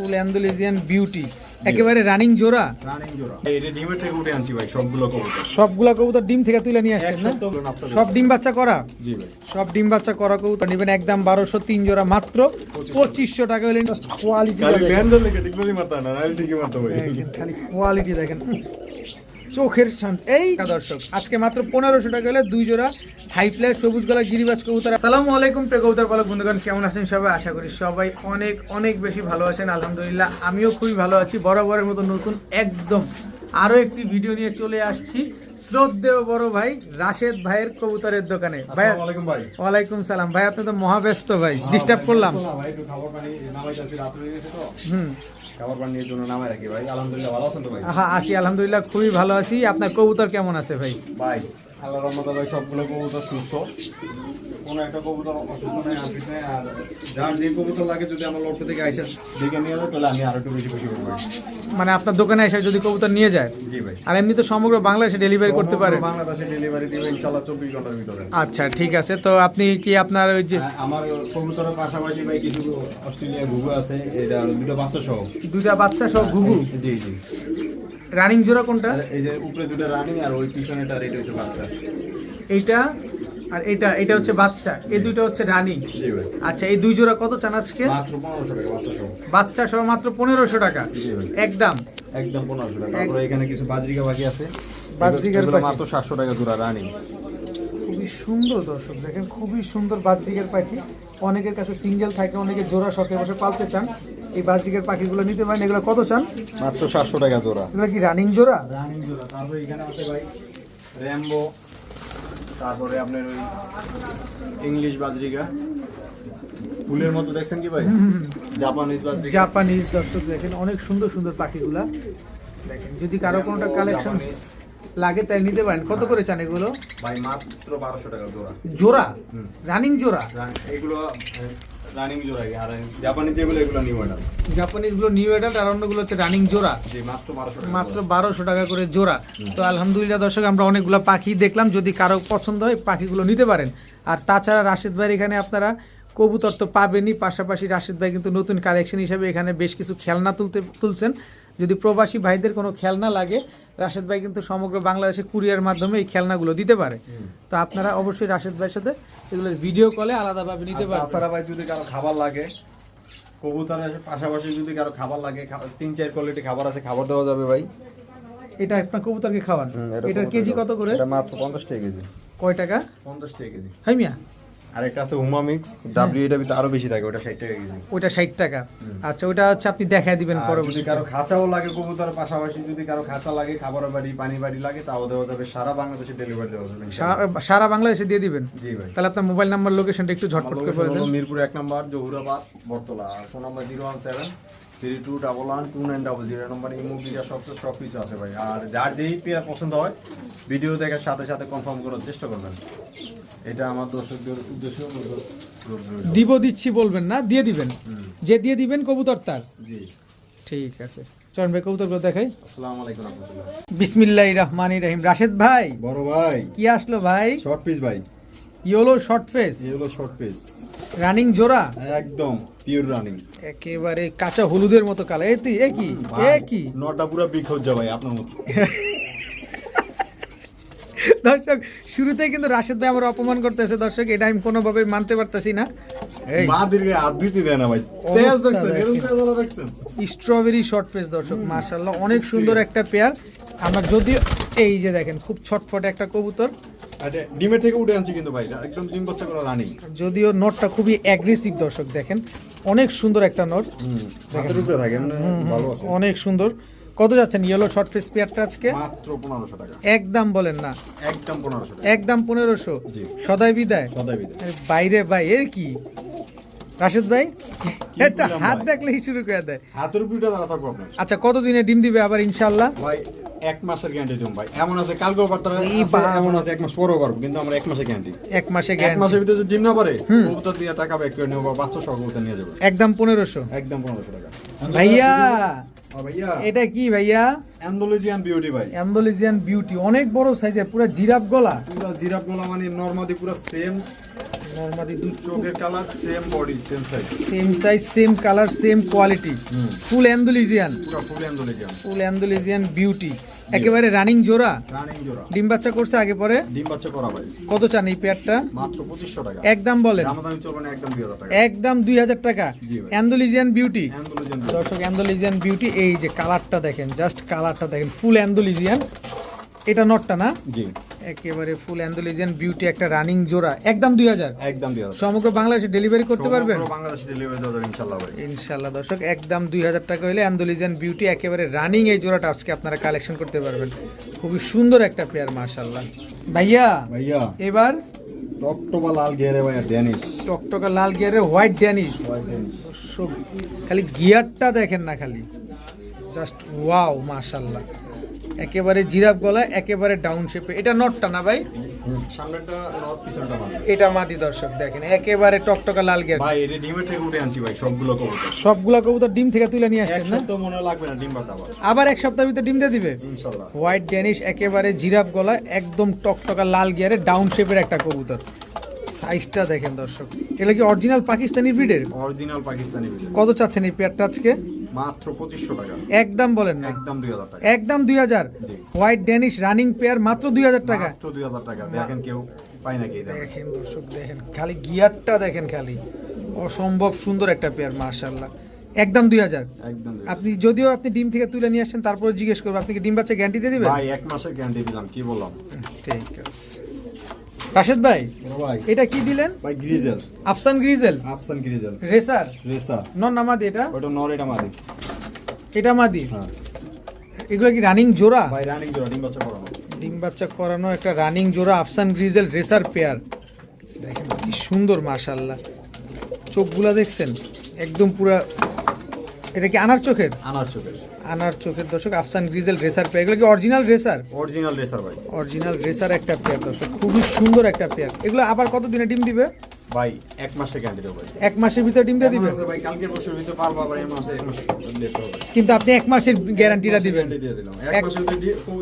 Full Andalusian beauty. একেবারে running জোড়া। Running জোড়া। এই ডিমের থেকে উঠে আনছি ভাই সবগুলো কবুতর। সবগুলা কবুতর ডিম থেকে তুলে নিয়ে আসছেন না। সব ডিম বাচ্চা করা? জি ভাই। সব ডিম বাচ্চা করা কবুতর নেবেন একদম বারোশো তিন জোড়া মাত্র। পঁচিশশো। টাকা হলে কোয়ালিটি খালি ল্যান্ডার লেগে ঠিক বলি মারতা না নাইল ঠিকই মারতে ভাই খালি কোয়ালিটি দেখেন। চোখের শান্ত। এই দর্শক। আজকে মাত্র পনেরোশো টাকা হলে দুই জোড়া হাই ফ্ল্যাশ সবুজ গলা গিরিবাজ কবুতর। আসসালামু আলাইকুম প্রেকবুতার কবুতর পালক বন্ধুগণ কেমন আছেন সবাই? আশা করি সবাই অনেক অনেক বেশি ভালো আছেন। আলহামদুলিল্লাহ আমিও খুবই ভালো আছি। বরাবরের মতো নতুন একদম আরও একটি ভিডিও নিয়ে চলে আসছি। শ্রদ্ধেয় বড় ভাই রাশেদ ভাইয়ের কবুতরের দোকানে। ভাই ওয়ালাইকুম সালাম। ভাই আপনি তো মহাব্যস্ত ভাই ডিস্টার্ব করলাম। হুম। হ্যাঁ আছি আলহামদুলিল্লাহ খুবই ভালো আছি। আপনার কবুতর কেমন আছে ভাই? ভাই আল্লাহ রহমতে ভাই সবগুলো কবুতর সুস্থ। কোনো একটা কবুতর অসুস্থ নেই আফিস নেই আর যার যে কবুতর লাগে যদি আমার লোক থেকে আইসা দেখে নিয়ে যায় তাহলে আমি আরও একটু বেশি খুশি হব মানে আপনার দোকানে এসে যদি কবুতর নিয়ে যায় জি ভাই। আর এমনি তো সমগ্র বাংলাদেশে ডেলিভারি করতে পারে। বাংলাদেশে ডেলিভারি দিবে ইনশাল্লাহ চব্বিশ ঘণ্টার ভিতরে। আচ্ছা ঠিক আছে। তো আপনি কি আপনার ওই যে হ্যাঁ, আমার কবুতরের পাশাপাশি ভাই কিছু অস্ট্রেলিয়া ঘুঘু আছে এটা দুটো বাচ্চা সহ। দুইটা বাচ্চা সহ ঘুঘু? জি জি। রানিং জোড়া কোনটা? এই যে উপরে দুটো রানিং আর ওই পিছনেটা এটা হচ্ছে বাচ্চা। এইটা আর এটা এটা হচ্ছে বাচ্চা। এই দুইটা হচ্ছে রানিং জি ভাই। আচ্ছা এই দুই জোড়া কত চান আজকে? মাত্র পনেরোশো টাকা বাচ্চা সহ। বাচ্চা সহ মাত্র পনেরোশো টাকা। জি ভাই। একদম। একদম পনেরোশো টাকা। তারপরে এখানে কিছু বাজরিকা বাকি আছে। বাজরিকার। মাত্র সাতশো টাকা জোড়া রানিং খুবই সুন্দর দর্শক দেখেন খুবই সুন্দর বাজরিকের পাখি। অনেকের কাছে সিঙ্গেল থাকে অনেকে জোড়া শখের বসে পালতে চান। এই বাজরিকের পাখিগুলো নিতে পারেন এগুলো কত চান? মাত্র সাতশো টাকা জোড়া। এগুলো কি রানিং জোড়া? রানিং জোড়া। তারপরে এখানে আছে ভাই র্যাম্বো তারপরে আপনার ওই ইংলিশ বাজরিকা। ফুলের মতো দেখছেন কি ভাই? জাপানিজ বাজরিকা। জাপানিজ দর্শক দেখেন অনেক সুন্দর সুন্দর পাখিগুলা। দেখেন যদি কারও কোনোটা কালেকশন। লাগে তাই নিতে পারেন। কত করে চান এগুলো? ভাই মাত্র বারোশো টাকা জোড়া। জোড়া? রানিং জোড়া? এগুলো রানিং জোড়া আর জাপানিজ যেগুলো এগুলো নিউ মডেল জাপানিজগুলো নিউ এডাল্ট আর অন্যগুলো হচ্ছে রানিং জোড়া। জি মাত্র বারোশো টাকা মাত্র বারোশো টাকা করে জোড়া। তো আলহামদুলিল্লাহ দর্শক আমরা অনেকগুলো পাখি দেখলাম। যদি কারও পছন্দ হয় পাখিগুলো নিতে পারেন। আর তাছাড়া রাশেদ ভাইয়ের এখানে আপনারা কবুতর তো পাবেনই। পাশাপাশি রাশেদ ভাই কিন্তু নতুন কালেকশন হিসাবে এখানে বেশ কিছু খেলনা তুলতে তুলছেন। যদি প্রবাসী ভাইদের কোনো খেলনা লাগে রাশেদ ভাই কিন্তু সমগ্র বাংলাদেশে কুরিয়ার মাধ্যমে এই খেলনাগুলো দিতে পারে। তো আপনারা অবশ্যই রাশেদ ভাইয়ের সাথে এগুলোর ভিডিও কলে আলাদাভাবে নিতে আর পারবেন। তাছাড়া ভাই যদি কারও খাবার লাগে কবুতরের পাশাপাশি যদি কারও খাবার লাগে তিন চার কোয়ালিটি খাবার আছে খাবার দেওয়া যাবে ভাই। এটা আপনার কবুতরকে খাওয়ান। এটার কেজি কত করে? এটা মাত্র পঞ্চাশ টাকা কেজি। কয় টাকা? পঞ্চাশ টাকা কেজি। হাই মিয়া। আর আছে হুমা মিক্স ডাব্লিউ এটা ভিতরে আরও বেশি থাকে ওটা ষাট টাকা কেজি। ওইটা ষাট টাকা। আচ্ছা ওইটা হচ্ছে আপনি দেখায় দিবেন পরবর্তী কারও খাঁচাও লাগে কবুতরের পাশাপাশি যদি কারও খাঁচা লাগে খাবার বাড়ি পানি বাড়ি লাগে তাও দেওয়া যাবে সারা বাংলাদেশে ডেলিভারি দেওয়া যাবে সারা- সারা বাংলাদেশে দিয়ে দিবেন? জি ভাই। তাহলে আপনার মোবাইল নাম্বার লোকেশনটা একটু ঝটপট করে বলে দেন। মিরপুর এক নম্বর Zahurabad Bortola phone number zero one seven three two double one two nine double zero নম্বর ইমো বিটা সব সব কিছু আছে ভাই। আর যার যেই পেয়ার পছন্দ হয় ভিডিও দেখার সাথে সাথে কনফার্ম করার চেষ্টা করবেন। এটা আমার দর্শকদের উদ্দেশ্য। দিব দিচ্ছি বলবেন না দিয়ে দিবেন। যে দিয়ে দিবেন কবুতর তার। জি। ঠিক আছে। চরণ ভাই কবুতরগুলো দেখাই। আসসালামু আলাইকুম রহমতুল্লাহ। বিসমিল্লাহ রহমান রহিম। রাশেদ ভাই বড় ভাই। কি আসলো ভাই? শর্ট পিস ভাই। ইয়োলো শর্ট ফেস এগুলো শর্ট পিস রানিং জোড়া? একদম পিওর রানিং একেবারে কাঁচা হলুদের মতো কালা এ তুই এ কি এ কি? নটা পুরো বিগ হচ্ছে ভাই আপনার মতো। দর্শক শুরুতেই কিন্তু রাশেদ ভাই আমার অপমান করতেছে। দর্শক এটা আমি কোনোভাবে মানতে পারতেছি না। এই। স্ট্রবেরি শর্ট ফেস দর্শক মার্শাল্লাহ অনেক সুন্দর একটা পেয়ার আমরা যদিও এই যে দেখেন খুব ছটফট একটা কবুতর। আরে ডিমের থেকে উঠে আনছি কিন্তু ভাই একদম ডিম বাচ্চা করা রানিং। যদিও নোটটা খুবই অ্যাগ্রেসিভ দর্শক দেখেন অনেক সুন্দর একটা নোট। হাতের উপরে থাকে ভালো আছে। অনেক সুন্দর। কত যাচ্ছেন? ইয়েলো শর্ট ফেস পেয়ারটা আজকে? মাত্র পনেরোশো টাকা। একদম বলেন না। একদম পনেরোশো টাকা। একদম পনেরোশো? জি। সদাই বিদায়? সদাই বিদায়। বাইরে ভাই এর কি? রাশেদ ভাই? হাত? দেখলেই শুরু করে দেয়। হাতের উপরে দাঁড়া থাকব আপনার। আচ্ছা কতদিনে ডিম দিবে আবার ইনশাল্লাহ ভাই এক মাসের গ্যারান্টি দিন ভাই। এমন আছে কালকেও পারতে এমন আছে এক মাস পরেও পারব কিন্তু আমরা এক মাসের গ্যারান্টি এক মাসে এক মাসের ভিতরে যদি ডিম না পারে কবুতর দিয়ে টাকা ব্যাক করে নেব বা বাচ্চা সহ কবুতর নিয়ে যাব। একদম পনেরোশো। একদম পনেরোশো টাকা। ভাইয়া এটা কি ভাইয়া? অ্যান্ডোলজিয়ান বিউটি ভাই। অ্যান্ডোলিজিয়ান বিউটি অনেক বড় সাইজের পুরো জিরাফ গলা। পুরো জিরাফ গোলা মানে নর্মালি পুরো সেম নর্মাদি দুই চোখের colour same body same size same size same colour same quality full Andalusian পুরো full Andalusian full Andalusian beauty একেবারে রানিং জোড়া? রানিং জোড়া। ডিম বাচ্চা করছে আগে পরে? ডিম বাচ্চা করা ভাই। কত চান এই পেয়ারটা মাত্র 2500 টাকা। একদম বলেন। দামাদামি চলবে না একদম দুই হাজার টাকা। একদম দুই হাজার টাকা। অ্যান্ডোলিজিয়ান বিউটি দর্শক অ্যান্ডোলিজিয়ান বিউটি এই যে কালারটা দেখেন জাস্ট কালারটা দেখেন ফুল অ্যান্ডোলিজিয়ান এটা নটটা না? জি। একেবারে ফুল অ্যান্ডোলিজিয়ান বিউটি একটা রানিং জোড়া। একদম দুই হাজার। একদম দুই হাজার। সমগ্র বাংলাদেশে ডেলিভারি করতে পারবেন? বাংলাদেশে ডেলিভারি দেওয়া যাবে ইনশাল্লাহ ইনশাল্লাহ দর্শক একদম দুই হাজার টাকা হলে অ্যান্ডোলিজিয়ান বিউটি একেবারে রানিং এই জোড়াটা আজকে আপনারা কালেকশন করতে পারবেন। খুবই সুন্দর একটা পেয়ার মার্শাল্লাহ ভাইয়া ভাইয়া। এবার? টপটপা লাল গেরে ভাইয়া ড্যানিশ টকটকা লাল গিয়ারের হোয়াইট ড্যানিশ খালি গিয়ারটা দেখেন না খালি। জাস্ট ওয়াও মাশাল্লাহ একেবারে জিরাফ গলা একেবারে ডাউন শেপে এটা নটটা না ভাই? সামনেটা নর্থ পিছনটা এটা মাদি দর্শক দেখেন একেবারে টকটকা লাল গিয়ার ভাই এটা ডিমের থেকে উঠে আনছি ভাই সবগুলো কবুতর। সবগুলা কবুতর ডিম থেকে তুলে নিয়ে আসছেন না? সপ্তাহ মনে লাগবে না ডিম পাতা আবার। এক সপ্তাহের ভিতরে ডিম দিয়ে দিবে? ইনশাল্লাহ। হোয়াইট ড্যানিশ একেবারে জিরাফ গলা একদম টকটকা লাল গিয়ারে ডাউন শেপের একটা কবুতর। সাইজটা দেখেন দর্শক। এটা কি অরিজিনাল পাকিস্তানি ব্রিডের অরিজিনাল পাকিস্তানি বিড়ি। কত চাচ্ছেন এই পেয়ারটা আজকে? মাত্র পঁচিশশো টাকা। একদম বলেন না। একদম দুই হাজার টাকা। একদম দুই হাজার? জি। হোয়াইট ড্যানিশ রানিং পেয়ার মাত্র দুই হাজার টাকা। মাত্র দুই হাজার টাকা। দেখেন কেউ পাই নাকি দেখেন দর্শক দেখেন। খালি গিয়ারটা দেখেন খালি। অসম্ভব সুন্দর একটা পেয়ার মার্শাল্লাহ একদম দুই হাজার। একদম আপনি যদিও আপনি ডিম থেকে তুলে নিয়ে আসছেন তারপরে জিজ্ঞেস করব আপনি কি ডিম বাচ্চা গ্যারান্টি দিয়ে দিবেন? ভাই এক মাসের গ্যারান্টি দিলাম কি বললাম? ঠিক আছে। রাশেদ ভাই ভাই। এটা কি দিলেন? ভাই grizzle. Afsan grizzle? Afsan grizzle. Racer? Racer নন নামাদি এটা? ওটা নর এটা মাদি। এটা মাদি? হ্যাঁ। এগুলো কি রানিং জোড়া? ভাই রানিং জোড়া ডিম বাচ্চা করানো। ডিম বাচ্চা করানো একটা রানিং জোড়া আফসান গ্রিজেল রেসার পেয়ার দেখেন কি সুন্দর মাশাল্লাহ চোখগুলা দেখছেন? একদম পুরা এটা কি আনার চোখের? আনার চোখের। আনার চোখের দর্শক আফসান গ্রিজেল রেসার পেয়ার এগুলো কি অরিজিনাল রেসার অরিজিনাল রেসার ভাই। অরিজিনাল রেসার একটা পেয়ার দর্শক। খুবই সুন্দর একটা পেয়ার এগুলো আবার কত দিনে ডিম দিবে? ভাই এক মাসের গ্যারান্টি দেবো এক মাসের ভিতরে ডিম দিয়ে দিবে এমন আছে ভাই কালকের বছর ভিতরে পারব আবার মাসে এক মাস লেট হবে কিন্তু আপনি এক মাসের গ্যারান্টিটা দিবেন। দিয়ে দিলাম। এক মাসের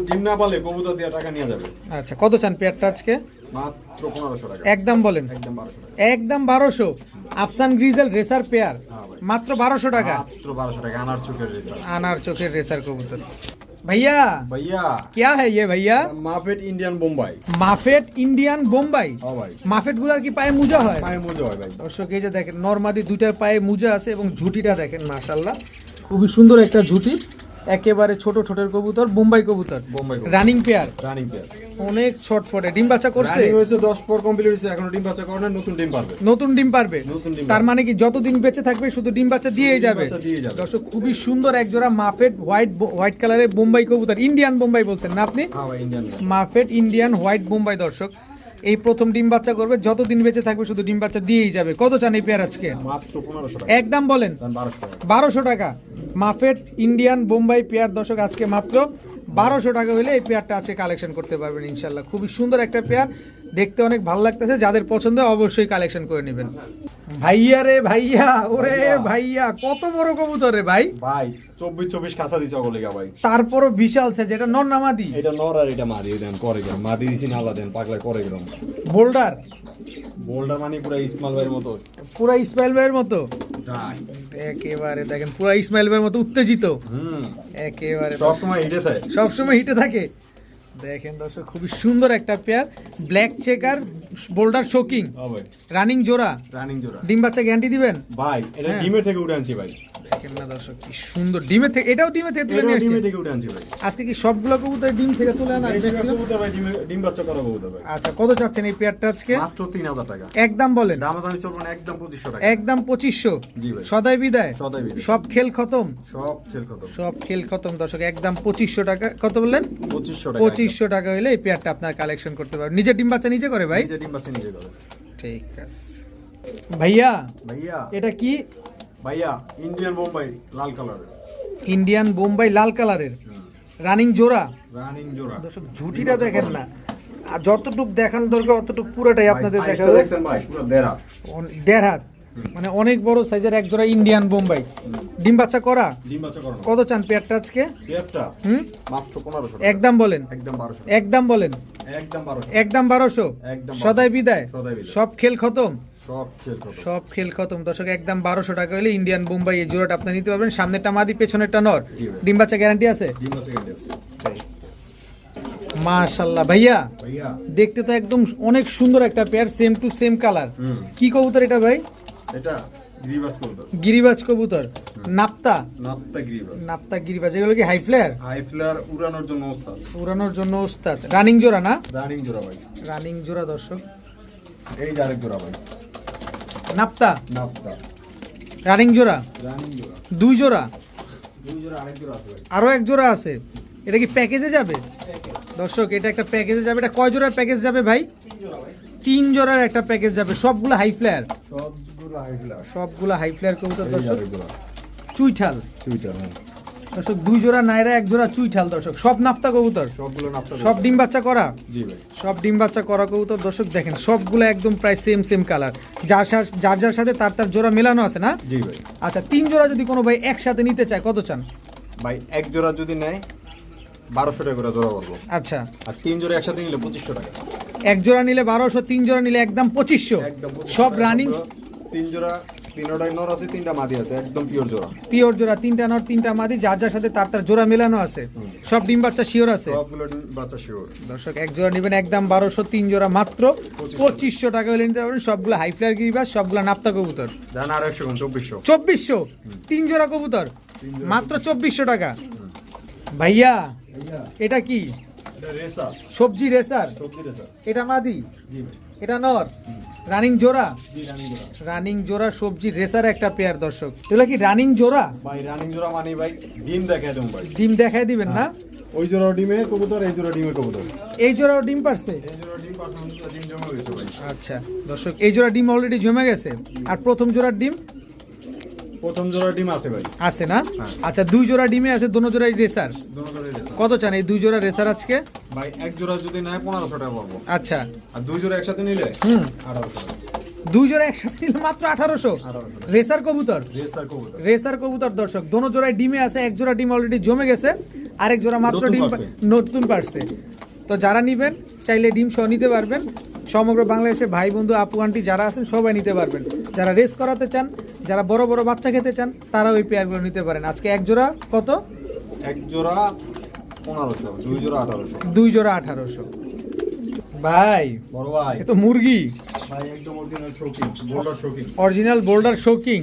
ডিম না পালে কবুতর দিয়ে টাকা নিয়ে যাবে। আচ্ছা কত চান পেয়ারটা আজকে? মাত্র পনেরোশো টাকা। একদম বলেন। একদম বারোশো টাকা। একদম বারোশো। Afsan grizzle racer pair. হ্যাঁ মাত্র বারোশো টাকা। মাত্র বারোশো টাকা আনার চোখের রেসার। আনার চোখের রেসার কবুতর। भैया ভাইয়া क्या है ये भैया মাফেট ইন্ডিয়ান বোম্বাই মাফেট ইন্ডিয়ান বোম্বাই হ্যাঁ ভাই মাফেট গুলার কি পায়ে মুজা হয় পায়ে মজা হয় ভাই দর্শক এই যে দেখেন নর্মাদি দুইটার পায়ে মুজা আছে এবং ঝুটিটা দেখেন মাশাল্লাহ খুবই সুন্দর একটা ঝুটি একেবারে ছোট ছোটের কবুতর বোম্বাই কবুতর। রানিং পেয়ার রানিং পেয়ার অনেক ছট ছটফটে। ডিম বাচ্চা করছে? রানিং হয়েছে 10 পর কমপ্লিট হয়েছে এখনও ডিম বাচ্চা করে নতুন ডিম পারবে। নতুন ডিম পারবে। তার মানে কি যতদিন বেঁচে থাকবে শুধু ডিম বাচ্চা দিয়েই যাবে? বাচ্চা দিয়েই যাবে। দর্শক খুবই সুন্দর এক জোড়া মাফেট হোয়াইট হোয়াইট কালারের বোম্বাই কবুতর। ইন্ডিয়ান বোম্বাই বলছেন না আপনি? হ্যাঁ ভাই ইন্ডিয়ান মাফেট ইন্ডিয়ান হোয়াইট বোম্বাই দর্শক। এই প্রথম ডিম বাচ্চা করবে যতদিন বেঁচে থাকবে শুধু ডিম বাচ্চা দিয়েই যাবে। কত চান এই পেয়ার আজকে? মাত্র 1500 টাকা। একদম বলেন। দাম 1200 টাকা। বারোশো টাকা। মাফেট ইন্ডিয়ান বোম্বাই পেয়ার দর্শক আজকে মাত্র বারোশো টাকা হলে এই পেয়ারটা আজকে কালেকশন করতে পারবেন ইনশাল্লাহ। খুবই সুন্দর একটা পেয়ার। দেখতে অনেক ভালো লাগতেছে যাদের পছন্দ অবশ্যই কালেকশন করে নেবেন। ভাইয়া রে ভাইয়া ওরে ভাইয়া। কত বড় কবুতর রে ভাই। ভাই 24 24 খাসা দিছে অগলিগা ভাই। তারপরও বিশাল সে যেটা নন নামাদি এটা নর আর এটা মাদি দেন করে গেলাম মাদি দিছি না আলাদা দেন পাগলা করে গেলাম। বোল্ডার? বোল্ডার মানে পুরো ইসমাইল ভাইয়ের মতো। পুরা ইসমাইল ভাইয়ের মতো? একেবারে দেখেন পুরা ইসমাইল ভাইয়ের মতো উত্তেজিত। হুম। একেবারে। সব সময় হিটে থাকে। সবসময় হিটে থাকে। দেখেন দর্শক খুবই সুন্দর একটা পেয়ার ব্ল্যাক চেক আর বোল্ডার শোকিং রানিং জোড়া। রানিং জোড়া। ডিম বাচ্চা গ্যারান্টি দিবেন? ভাই এটা হ্যাঁ। ডিমের থেকে উঠে আনছি ভাই। দেখেন না দর্শক কি সুন্দর। ডিমের থেকে এটাও ডিমের থেকে তুলে নিয়ে আসছে? থেকে উঠে আনছি ভাই। আজকে কি সবগুলো কবুতর ডিম থেকে তুলে আনা? কবুতর ভাই ডিমে- ডিম বাচ্চা করা কবুতর ভাই। আচ্ছা কত চাচ্ছেন এই পেয়ারটা আজকে? মাত্র 3000 টাকা। একদম বলেন। দামাদামি চলবে না একদম 2500 টাকা। একদম পঁচিশশো। জি ভাই। সদাই বিদায়। সদাই বিদায়। সব খেল খতম? সব সেল কত সব খেল খতম দর্শক একদম পঁচিশশো টাকা। কত বললেন? 2500 টাকা পঁচিশশো টাকা হলে এই পেয়ারটা আপনার কালেকশন করতে পারবেন। নিজের ডিম বাচ্চা নিজে করে ভাই? নিজে ডিম বাচ্চা নিজে করে। ঠিক আছে। ভাইয়া ভাইয়া। এটা কি? ভাইয়া ইন্ডিয়ান বোম্বাই লাল কালারের। ইন্ডিয়ান বোম্বাই লাল কালারের। রানিং জোড়া? রানিং জোড়া। দর্শক ঝুটিটা দেখেন না। আর যতটুক দেখানো দরকার অতটুক পুরোটাই আপনাদের দেখাবো। দেড়া হাত। মানে অনেক বড় সাইজের এক জোড়া ইন্ডিয়ান বোম্বাই ডিম বাচ্চা করা? ডিম বাচ্চা করানো কত চান পেয়ারটা আজকে? পেয়ারটা? হুম? মাত্র পনেরোশো একদম বলেন। একদম বারোশো একদম বলেন। একদম বারোশো একদম বারোশো। একদম সদাই বিদায়। সদাই বিদায়। সব খেল খতম। সব খেল খতম। দর্শক একদম বারোশো টাকা হলে ইন্ডিয়ান বোম্বাই এই জোড়াটা আপনি নিতে পারবেন। সামনেরটা মাদি পেছনেরটা নর। ডিম বাচ্চা গ্যারান্টি আছে? মাশাল্লাহ ভাইয়া দেখতে তো একদম অনেক সুন্দর একটা pair same to same colour কি কবুতর এটা ভাই? এটা গিরিবাজ কবুতর। নাপ্তা। নাপ্তা গ্রিবাস নাপ্তা গিরিবাজ। এগুলো কি হাই ফ্লেয়ার হাই ফ্লার উড়ানোর জন্য ওস্তাদ। উড়ানোর জন্য ওস্তাদ। রানিং জোড়া না? রানিং জোড়া ভাই। রানিং জোড়া দর্শক। এই যে আরেক জোড়া ভাই। নাপ্তা? নাপ্তা। রানিং জোড়া? রানিং জোড়া। দুই জোড়া? দুই জোড়া আরেক জোড়া আছে ভাই। আরও এক জোড়া আছে? এটা কি প্যাকেজে যাবে? দর্শক এটা একটা প্যাকেজে যাবে। এটা কয় জোড়ার প্যাকেজ যাবে ভাই? তিন জোড়ার একটা প্যাকেজ যাবে। সবগুলো হাই ফ্লেয়ার সবগুলো হাই ফ্লেয়ার সবগুলো হাই ফ্লেয়ার কবুতর দর্শক। চুইঠাল। চুইঠাল হ্যাঁ। দর্শক দুই জোড়া নাইরা এক জোড়া চুইঠাল দর্শক। সব নাপ্তা কবুতর? সবগুলো নাপ্তা সব ডিম বাচ্চা করা? জি ভাই। সব ডিম বাচ্চা করা কবুতর দর্শক দেখেন সবগুলো একদম প্রায় সেম সেম কালার যার যার যার সাথে তার তার জোড়া মেলানো আছে না? জি ভাই। আচ্ছা তিন জোড়া যদি কোনো ভাই একসাথে নিতে চায় কত চান? ভাই এক জোড়া যদি নেয় বারোশো টাকা করে জোড়া করব। আচ্ছা। আর তিন জোড়া একসাথে নিলে পঁচিশশো টাকা। এক জোড়া নিলে বারোশো তিন জোড়া নিলে একদম পঁচিশশো। একদম 2500 সব রানিং তিন জোড়া তিনটাই নর আছে তিনটা মাদি আছে একদম পিওর জোড়া। পিওর জোড়া তিনটা নর তিনটা মাদি যার যার সাথে তার তার জোড়া মেলানো আছে। সব ডিম বাচ্চা শিওর আছে। সবগুলো বাচ্চা শিওর দর্শক এক জোড়া নেবেন একদম বারোশো তিন জোড়া মাত্র। পঁচিশশো। টাকা হলে নিতে পারবেন। সবগুলো হাই ফ্লায়ার গিরিবাস সবগুলো নাপ্তা কবুতর। জান আর একশো চব্বিশশো। চব্বিশশো? তিন জোড়া কবুতর? মাত্র চব্বিশশো টাকা। ভাইয়া এটা কি? সবজি রেসার? রেসা এটা মাদি? এটা নর? রানিং জোড়া? রানিং জোড়া। সবজি রেসার একটা পেয়ার দর্শক। এগুলো কি রানিং জোড়া? ভাই রানিং জোড়া মানে ভাই ডিম দেখায় দেবো ভাই। ডিম দেখাই দিবেন না? ওই জোড়া ডিমের কবুতর এই জোড়া ডিমের কবুতর। এই ডিম পারছে? জোড়া ডিম ভাই। আচ্ছা দর্শক এই জোড়া ডিম অলরেডি জমে গেছে? আর প্রথম জোড়ার ডিম? প্রথম জোড়া ডিম আছে ভাই। আছে না? আচ্ছা দুই জোড়া ডিমে আছে দোনো জোড়াই রেসার? কত চান এই দুই জোড়া রেসার আজকে? ভাই এক জোড়া যদি নেয় পনেরোশো টাকা পাবো। আচ্ছা। আর দুই জোড়া একসাথে নিলে? হুম। দুই জোড়া একসাথে নিলে মাত্র আঠারোশো? আঠারোশো রেসার কবুতর? রেসার কবুতর। রেসার কবুতর দর্শক। দোনো জোড়ায় ডিমে আছে এক জোড়া ডিম অলরেডি জমে গেছে। আরেক জোড়া মাত্র ডিম নতুন পারছে। তো যারা নিবেন চাইলে ডিম সহ নিতে পারবেন। সমগ্র বাংলাদেশে ভাই বন্ধু আপু আন্টি যারা আছেন সবাই নিতে পারবেন। যারা রেস করাতে চান যারা বড় বড় বাচ্চা খেতে চান তারা ওই পেয়ারগুলো নিতে পারেন। আজকে এক জোড়া কত? এক জোড়া পনেরোশো দুই জোড়া আঠারোশো। দুই জোড়া আঠারোশো। ভাই বড় ভাই। এ তো মুরগি। ভাই একদম অরিজিনাল বোল্ডার শৌখিন অরিজিনাল বোল্ডার শোকিং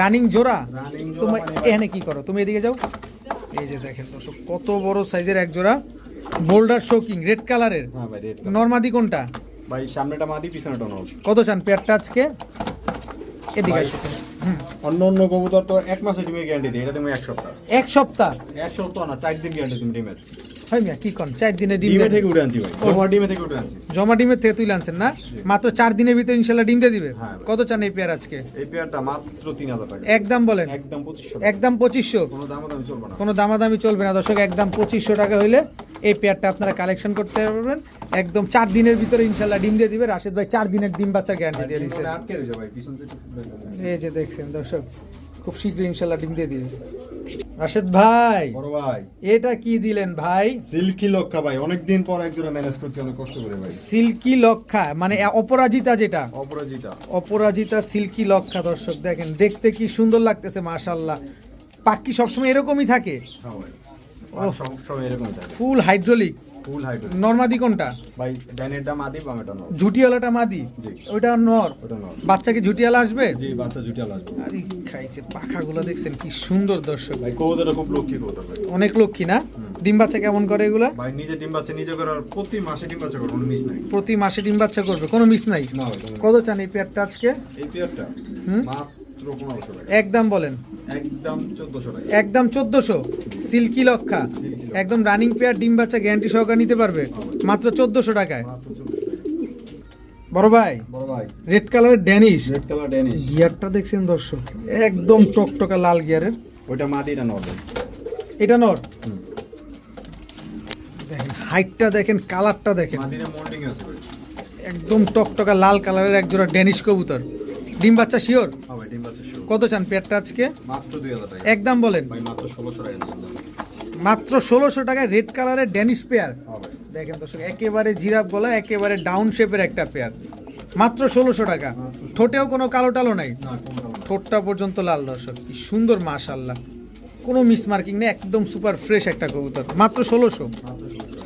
রানিং জোড়া? রানিং জোড়া তুমি মানে এখানে কি করো? তুমি এদিকে যাও। এই যে দেখেন দর্শক কত বড় সাইজের এক জোড়া বোল্ডার শোকিং রেড কালারের হ্যাঁ ভাই রেড নর্মাদি কোনটা? ভাই সামনেটা মাদি পিছনেটা নর কত চান পেয়ারটা আজকে? এদিকে। অন্য অন্য কবুতর তো এক মাসে ডিমের গ্যারান্টি দেয় এটা তুমি এক সপ্তাহ। এক সপ্তাহ? এক সপ্তাহ না চার দিন গ্যারান্টি তুমি ডিমের। হয় মিয়া কি কন? চার দিনে ডিম থেকে উঠে আনছি ভাই। তোমার ডিমে থেকে উঠে আনছি। জমা ডিমের থেকে তুই আনছেন না? মাত্র চার দিনের ভিতরে ইনশাল্লাহ ডিম দিয়ে দিবে? হ্যাঁ। কত চান এই পেয়ার আজকে? এই পেয়ারটা মাত্র তিন হাজার টাকা। একদম বলেন। একদম পঁচিশশো একদম পঁচিশশো। কোনো দামও চলবে না। কোনো দামাদামি চলবে না। দর্শক একদম পঁচিশশো টাকা হইলে এই পেয়ারটা আপনারা কালেকশন করতে পারবেন। একদম চার দিনের ভিতরে ইনশাল্লাহ ডিম দিয়ে দিবে। রাশেদ ভাই চার দিনের ডিম বাচ্চার গ্যারান্টি দিয়ে দিচ্ছে এই যে দেখছেন দর্শক খুব শীঘ্রই ইনশাল্লাহ ডিম দিয়ে দিবে। রাশেদ ভাই বড় ভাই। এটা কি দিলেন ভাই? সিল্কি লক্ষা ভাই অনেকদিন পর একজোড়া ম্যানেজ করছি অনেক কষ্ট করে ভাই। সিল্কি লক্ষা মানে অপরাজিতা যেটা। অপরাজিতা। অপরাজিতা সিল্কি লক্ষা দর্শক দেখেন দেখতে কি সুন্দর লাগতেছে মাশাআল্লাহ। পাখি সবসময় এরকমই থাকে? হ্যাঁ এরকমই ফুল হাইড্রোলিক ফুল হাইট নর্মাদি কোনটা? ভাই ডাইনেরটা মাদি বামেটা নর। ঝুটিওয়ালাটা মাদি? জি। ওইটা নর। ওটা নর। বাচ্চাকে ঝুটিয়ালা আসবে? জি বাচ্চা জুটিয়াল আসবে। আরে খাইছে পাখাগুলো দেখছেন কি সুন্দর দর্শক। ভাই কবুতরটা খুব লক্ষ্মী কবুতর ভাই। অনেক লক্ষ্মী না? ডিম বাচ্চা কেমন করে এগুলা? ভাই নিজে ডিম বাচ্চা নিজে করার প্রতি মাসে ডিম বাচ্চা করব মিস নাই। প্রতি মাসে ডিম বাচ্চা করবে কোনো মিস নাই? কোনো- কত চান এই পেয়ারটা আজকে? এই পেয়ারটা? মাত্র একদম বলেন। একদম চোদ্দশো টাকা। একদম চোদ্দশো। সিল্কি লক্ষা। একদম রানিং পেয়ার ডিম বাচ্চা গ্যারান্টি সহকারে নিতে পারবে। মাত্র চোদ্দশো টাকায়। বড় ভাই বড় ভাই। রেড কালারের ড্যানিশ রেড কালার ড্যানিশ গিয়ারটা দেখছেন দর্শক একদম টকটকা লাল গিয়ারের ওইটা মাদিটা নর এটা নর? দেখেন হাইটটা দেখেন কালারটা দেখেন। মাদিটা মোল্ডিং আছে একদম টকটকা লাল কালারের একজোড়া ড্যানিশ কবুতর। ডিম বাচ্চা শিওর? ভাই ডিম বাচ্চা শুরু কত চান পেয়ারটা আজকে? মাত্র দুই হাজার টাকা। একদম বলেন। ভাই মাত্র ষোলোশো টাকা মাত্র ষোলোশো টাকায় রেড কালারের ড্যানিশ পেয়ার দেখেন দর্শক একেবারে জিরাফ গলা একেবারে ডাউন শেপের একটা পেয়ার মাত্র ষোলোশো টাকা। ঠোঁটেও কোনো কালো টালো নাই? ঠোঁটটা পর্যন্ত লাল দর্শক কি সুন্দর মাশাল্লাহ কোনো মিস মার্কিং নেই একদম সুপার ফ্রেশ একটা কবুতর। মাত্র ষোলোশো। মাত্র ষোলোশো।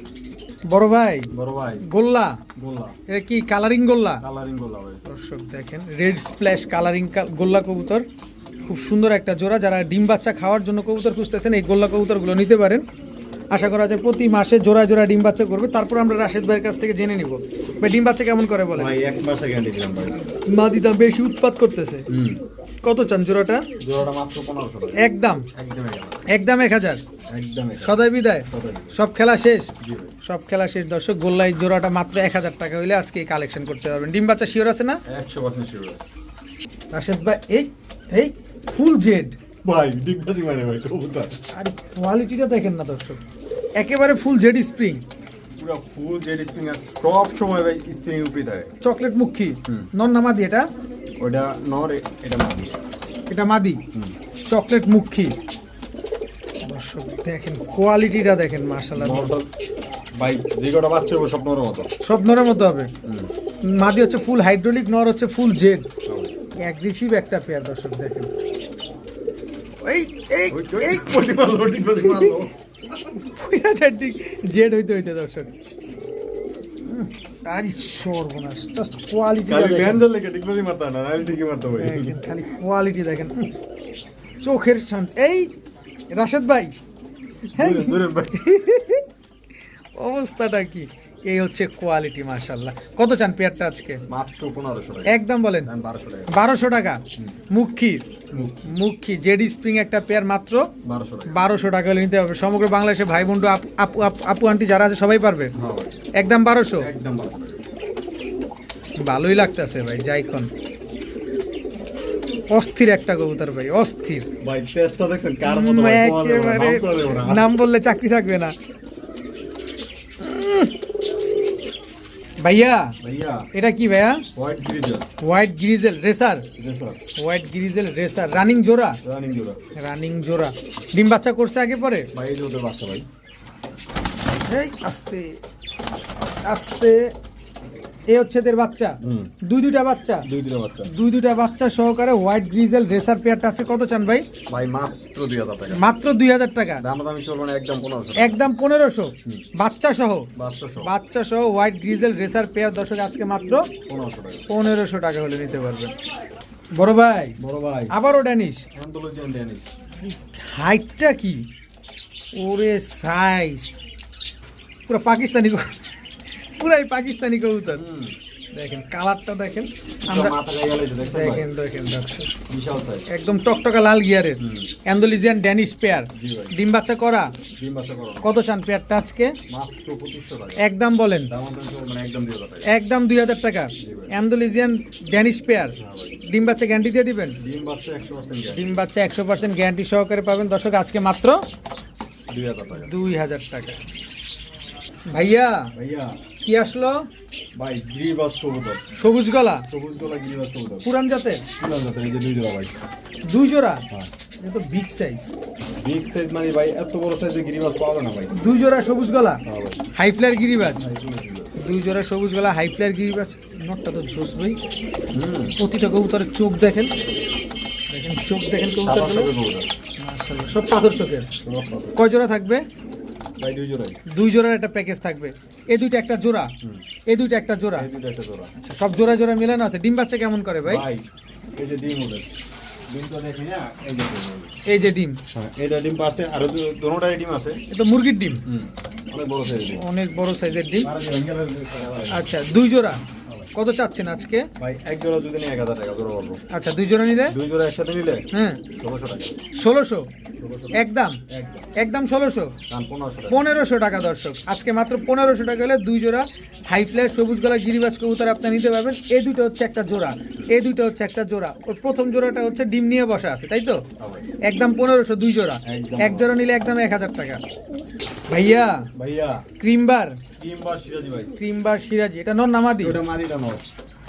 বড় ভাই? বড় ভাই। গোল্লা? গোল্লা। এটা কি কালারিং গোল্লা? কালারিং গোল্লা ভাই। দর্শক দেখেন রেড স্প্ল্যাশ কালারিং গোল্লা কবুতর। খুব সুন্দর একটা জোড়া। যারা ডিম বাচ্চা খাওয়ার জন্য কবুতর খুঁজতেছেন এই গোল্লা কবুতরগুলো নিতে পারেন। আশা করা যায় প্রতি মাসে জোড়া জোড়া ডিম বাচ্চা করবে। তারপর আমরা রাশেদ ভাইয়ের কাছ থেকে জেনে নিব। ভাই ডিম বাচ্চা কেমন করে বলে ভাই এক মাসে গ্যারান্টি দিলাম ভাই। মাদি দাম বেশি উৎপাদ করতেছে। কত চান জোড়াটা? জোড়াটা মাত্র পনেরোশো টাকা। একদম একদম একদম এক হাজার? একদম সদাই বিদায়। সব খেলা শেষ? সব খেলা শেষ। দর্শক গোল্লাই জোড়াটা মাত্র এক হাজার টাকা হইলে আজকে কালেকশন করতে পারবেন। ডিম বাচ্চা শিওর আছে না? একশো পার্সেন্ট শিওর আছে। রাশেদ ভাই এই এই ফুল জেড ভাই ডিম বাজি মানে ভাই কবুতর। আর কোয়ালিটিটা দেখেন না দর্শক। একেবারে ফুল জেড স্প্রিং পুরো ফুল জেড স্প্রিং আর সব সময় ভাই স্প্রিং উপরে থাকে। চকলেট মুখী। নন না মাদি এটা? ওটা নর এটা মাদি। এটা মাদি? চকলেট মুখী। দর্শক দেখেন কোয়ালিটিটা দেখেন মার্শাল্লাহ নরটা ভাই যে বাচ্চা হবে সব নরের মতো? সব নরের মতো হবে। মাদি হচ্ছে ফুল হাইড্রোলিক নর হচ্ছে ফুল জেড অ্যাগ্রেসিভ একটা পেয়ার দর্শক দেখেন। এই এই এই। জেড হইতে হইতে দর্শক। উম, আরে সর্বনাশ। জাস্ট কোয়ালিটি খালি ম্যানজার লেগে ডিম বাজি না নাইল ঠিকই মারতে হবে খালি কোয়ালিটি দেখেন। চোখের শান্ত এই রাশেদ ভাই। অবস্থাটা কি? এই হচ্ছে কোয়ালিটি মার্শাল্লাহ কত চান পেয়ারটা আজকে? মাত্র পনেরোশো একদম বলেন। বারোশো টাকা। বারোশো টাকা? মুখী? মুখী। জেডি স্প্রিং একটা পেয়ার মাত্র? বারোশো টাকা। হলে নিতে হবে। সমগ্র বাংলাদেশে ভাই বন্ধু আপু আপু আন্টি যারা আছে সবাই পারবে? হ্যাঁ একদম বারোশো? একদম ভালোই লাগতেছে ভাই যাইখন অস্থির একটা কবুতর ভাই অস্থির। ভাই চেষ্টা দেখছেন কার মতো নাম বললে চাকরি থাকবে না। ভাইয়া ভাইয়া। এটা কি ভাইয়া? White grizzle white grizzle racer racer white grizzle racer running জোড়া রানিং জোড়া রানিং জোড়া ডিম বাচ্চা করছে আগে পরে? ভাই এই বাচ্চা ভাই। এই আস্তে আস্তে। এ হচ্ছে এদের বাচ্চা। দুই দুইটা বাচ্চা। দুই দিনের বাচ্চা। দুই দুইটা বাচ্চা সহকারে হোয়াইট গ্রিজেল রেসার পেয়ারটা আছে। কত চান ভাই? ভাই মাত্র দুই হাজার টাকা। মাত্র দুই হাজার টাকা। দাম দামি চলবে না একদম পনেরোশো একদম পনেরোশো। বাচ্চা সহ। বাচ্চা সহ। বাচ্চা সহ হোয়াইট গ্রিজেল রেসার পেয়ার দর্শক আজকে মাত্র পনেরোশো টাকা। টাকা হলে নিতে পারবেন। বড় ভাই। বড় ভাই। আবারও ড্যানিশ। ড্যানিশ। হাইটটা কি? ওরে সাইজ। পুরো পাকিস্তানি। পুরাই পাকিস্তানি কবুতর। দেখেন কালারটা দেখেন। আমরা দেখেন দেখেন একদম টকটকা লাল গিয়ারের। Andalusian Danish pair. ডিম বাচ্চা করা? ডিম বাচ্চা করো। কত চান পেয়ারটা আজকে? টাকা। একদম বলেন। একদম দুই হাজার টাকা। Andalusian Danish pair. হ্যাঁ ডিম বাচ্চা গ্যারান্টি দিয়ে দিবেন? ডিম বাচ্চা একশো পার্সেন্ট গ্যারান্টি সহকারে পাবেন। দর্শক আজকে মাত্র দুই হাজার টাকা। দুই হাজার টাকা। ভাইয়া ভাইয়া। কি আসলো? ভাই গিরিবাস কবুতর। সবুজ গলা? সবুজ গোলা গিরিবাস কবুতর। পুরান জাতের? পুরান জাতের এই যে দুই জোড়া ভাই। দুই জোড়া? হ্যাঁ। এটা তো বিগ সাইজ বিগ সাইজ মানে ভাই এত বড় সাইজের গিরিবাস পাওয়া যায় না ভাই। দুই জোড়া সবুজ গলা? হাই গিরিবাজ? গিরিবাস। দুই জোড়া সবুজ গলা হাই ফ্লার গিরিবাজ? নটটা তো জোস ভাই। হুম। প্রতিটা কবুতরের চোখ দেখেন। দেখেন চোখ দেখেন কবুতরগুলো। সব পাথর চোখের। কয় জোড়া থাকবে? ভাই দুই জোড়াই। দুই জোড়ার একটা প্যাকেজ থাকবে। এই দুইটা একটা জোড়া। এই দুইটা একটা জোড়া। এই দুটো একটা জোড়া। আচ্ছা, সব জোড়া জোড়া মিলানো আছে। ডিম বাচ্চা কেমন করে ভাই? ভাই এই যে ডিম তো এই যে ডিম এই যে ডিম। হ্যাঁ এটা ডিম পারছে আর দুটোটাই ডিম আছে। এটা মুরগির ডিম। হুম অনেক বড় সাইজ ডিম। অনেক বড় সাইজের ডিম। আচ্ছা দুই জোড়া। কত চাচ্ছেন আজকে? ভাই এক জোড়া যদি এক হাজার টাকা জোড়া বলব। আচ্ছা দুই জোড়া নিলে? দুই জোড়া একসাথে নিলে? হ্যাঁ। ষোলোশো টাকা। ষোলোশো? একদম? একদম। ষোলোশো? পনেরোশো টাকা। দর্শক। আজকে মাত্র পনেরোশো টাকা হলে দুই জোড়া। হাই ফ্ল্যাশ সবুজ গলা গিরিবাজ কবুতর আপনি নিতে পারবেন। এই দুটো হচ্ছে একটা জোড়া। এই দুটো হচ্ছে একটা জোড়া। ওর প্রথম জোড়াটা হচ্ছে ডিম নিয়ে বসা আছে তাই তো? হ্যাঁ একদম পনেরোশো দুই জোড়া। এক জোড়া নিলে একদম এক হাজার টাকা। ভাইয়া ভাইয়া। ক্রিম বার ডিম সিরাজি এটা নর নামাদি ওটা মাদিটা নয়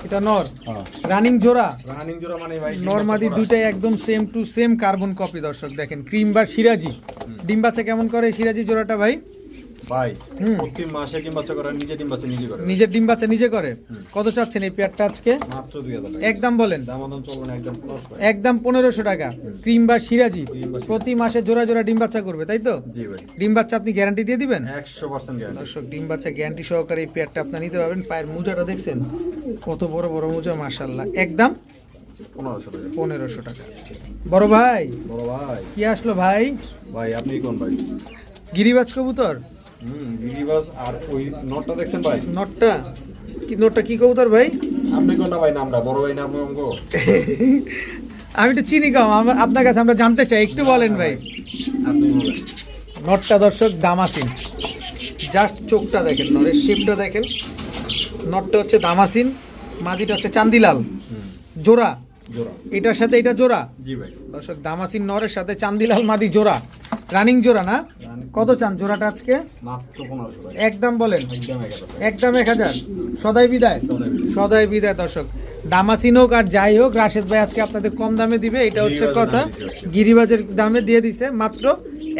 এটা নর? হ্যাঁ। রানিং জোড়া? রানিং জোড়া মানে ভাই নর্মাদি দুইটাই একদম same to same carbon copy দর্শক দেখেন। ক্রিম বা সিরাজি ডিম বাচ্চা কেমন করে সিরাজি জোড়াটা ভাই? ভাই। প্রতি মাসে ডিম বাচ্চা করে নিজে ডিম বাচ্চা নিজে করে। নিজের ডিম বাচ্চা নিজে করে? কত চাচ্ছেন এই পেয়ারটা আজকে? মাত্র টাকা। একদম বলেন। দামাদন চলবে না একদম টাকা একদম টাকা। ক্রিম বা সিরাজি। প্রতি মাসে জোড়া জোড়া ডিম বাচ্চা করবে তাই তো? জি ভাই। ডিম বাচ্চা আপনি গ্যারান্টি দিয়ে দিবেন? একশো পার্সেন্ট গ্যারান্টি দর্শক ডিম বাচ্চা গ্যারান্টি সহকারে এই পেয়ারটা আপনি নিতে পারবেন। পায়ের মোজাটা দেখছেন? কত বড় বড় মোজা মাশাল্লাহ একদম? পনেরোশো টাকা। বড় ভাই? বড় ভাই। কি আসলো ভাই? ভাই আপনি কোন ভাই? গিরিবাজ কবুতর? হুম গিরিবাস আর ওই নোটটা দেখছেন ভাই? নটটা? কি নটটা? কি কবুতর ভাই? আপনি কোনটা ভাই নামটা বড় ভাই নাম আমগো আমি তো চিনি কম আপনার কাছে আমরা জানতে চাই একটু বলেন ভাই। আপনি বলেন। নটটা দর্শক দামাসিন। জাস্ট চোখটা দেখেন নরের শেপটা দেখেন। নটটা হচ্ছে দামাসিন মাদিটা হচ্ছে চান্দিলাল। জোড়া। জোড়া। এটার সাথে এটা জোড়া? জি ভাই। দর্শক দামাসিন নরের সাথে চান্দিলাল মাদি জোড়া। রানিং জোড়া না? কত চান জোড়াটা আজকে? একদম বলেন। একদম এক হাজার। সদাই বিদায়। সদাই বিদায়। দর্শক। দামাসিন হোক আর যাই হোক রাশেদ ভাই আজকে আপনাদের কম দামে দিবে এটা হচ্ছে কথা। গিরিবাজের দামে দিয়ে দিছে মাত্র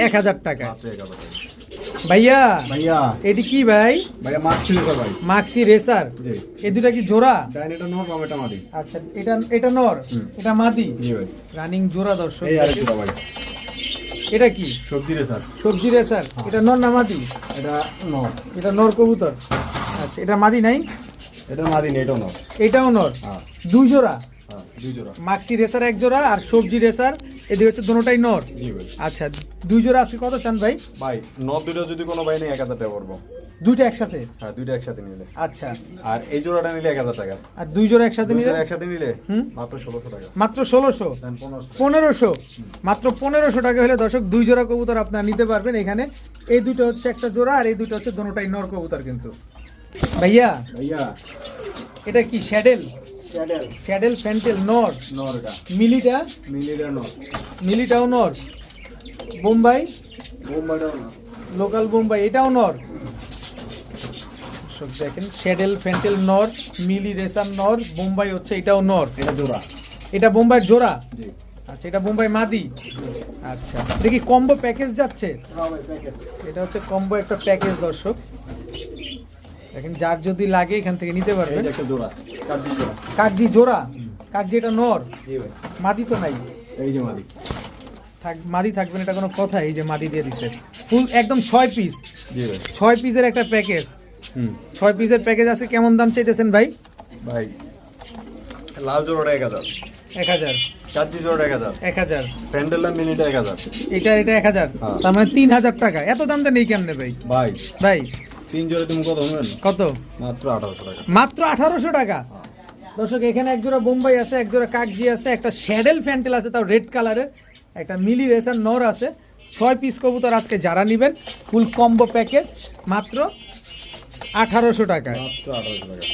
এক হাজার টাকা মাত্র এক হাজার টাকা ভাইয়া ভাইয়া। এটি কি ভাই? ভাইয়া মার্ক সিলিসার ভাই। Maxi racer ji. এই দুটা কি জোড়া? ডাইন এটা নর বাম এটা মাদি? আচ্ছা এটা এটা নর? এটা মাদি? জি ভাই। রানিং জোড়া দর্শক। এই আরেক জোড়া ভাই। এটা কি? সবজি রে স্যার সবজি রেসার এটা নর না মাদি? এটা নর। এটা নর কবুতর। আচ্ছা এটা মাদি নাই? এটা মাদি নেই এটা নর। এটাও নর? হ্যাঁ হ্যাঁ। দুই জোড়া? মাক্সি রেসার এক জোড়া আর সবজি রেসার এদিকে হচ্ছে দুটোটাই নর। আচ্ছা দুই জোড়া আজকে কত চান ভাই? ভাই নর দুটো যদি কোনো ভাই নেই এক হাজার টাকা পড়ব। দুইটা একসাথে? হ্যাঁ দুইটা একসাথে নিলে। আচ্ছা। আর এই জোড়াটা নিলে এক হাজার টাকা। আর দুই জোড়া একসাথে নিলে? একসাথে নিলে। মাত্র ষোলোশো টাকা। মাত্র ষোলোশো? পনেরোশো পনেরোশো? মাত্র পনেরোশো টাকা হলে দর্শক দুই জোড়া কবুতর আপনারা নিতে পারবেন এখানে। এই দুটো হচ্ছে একটা জোড়া আর এই দুটো হচ্ছে দুটোটাই নর কবুতর কিন্তু। ভাইয়া ভাইয়া। এটা কি শ্যাডেল ক্যাডেল শ্যাডেল ফ্যান্টেল নর নরটা মিলিটা মিলিটা নর মিলিটাও নর বোম্বাই বোম্বাইটাও নর লোকাল বোম্বাই এটাও নর দর্শক দেখেন শ্যাডেল ফ্যান্টেল নর মিলি রেসার নর বোম্বাই হচ্ছে এটাও নর এটা জোড়া। এটা বোম্বাইয়ের জোড়া? আচ্ছা এটা বোম্বাই মাদি? আচ্ছা। দেখি কম্বো প্যাকেজ যাচ্ছে? হ্যাঁ এটা হচ্ছে কম্বো একটা প্যাকেজ দর্শক। দেখেন যার যদি লাগে এখান থেকে নিতে এই পারবেন জোড়া জোড়া। কাকজি জোড়া? কাকজি এটা নর? জি ভাই। মাদি তো নাই। এই যে মাদি। থাক মাদি থাকবে না এটা কোনো কথা এই যে মাদি দিয়ে দিচ্ছে ফুল একদম ছয় পিস। জি ভাই। ছয় পিসের একটা প্যাকেজ। হুম। ছয় পিসের প্যাকেজ আছে কেমন দাম চাইতেছেন ভাই? ভাই লাল জোড়াটা এক হাজার। এক হাজার। কাঠি জোড়াটা এক হাজার। এক হাজার। প্যান্ডেলটা মিনিটা এক হাজার। এটা এটা এক হাজার। হ্যাঁ। তার মানে তিন হাজার টাকা। এত দাম দামটা নেই কেমনে ভাই? ভাই। ভাই তিন জোড়া তুমি কত হবেন কত? মাত্র আঠারোশো টাকা। মাত্র আঠারোশো টাকা? দর্শক এখানে এক জোড়া বোম্বাই আছে এক জোড়া কাকজি আছে একটা শ্যাডেল ফ্যান্টেল আছে তাও রেড কালারের। একটা মিলি রেসার নর আছে। ছয় পিস কবুতর আজকে যারা নেবেন ফুল কম্বো প্যাকেজ মাত্র আঠারোশো টাকায়। মাত্র আঠারোশো টাকা।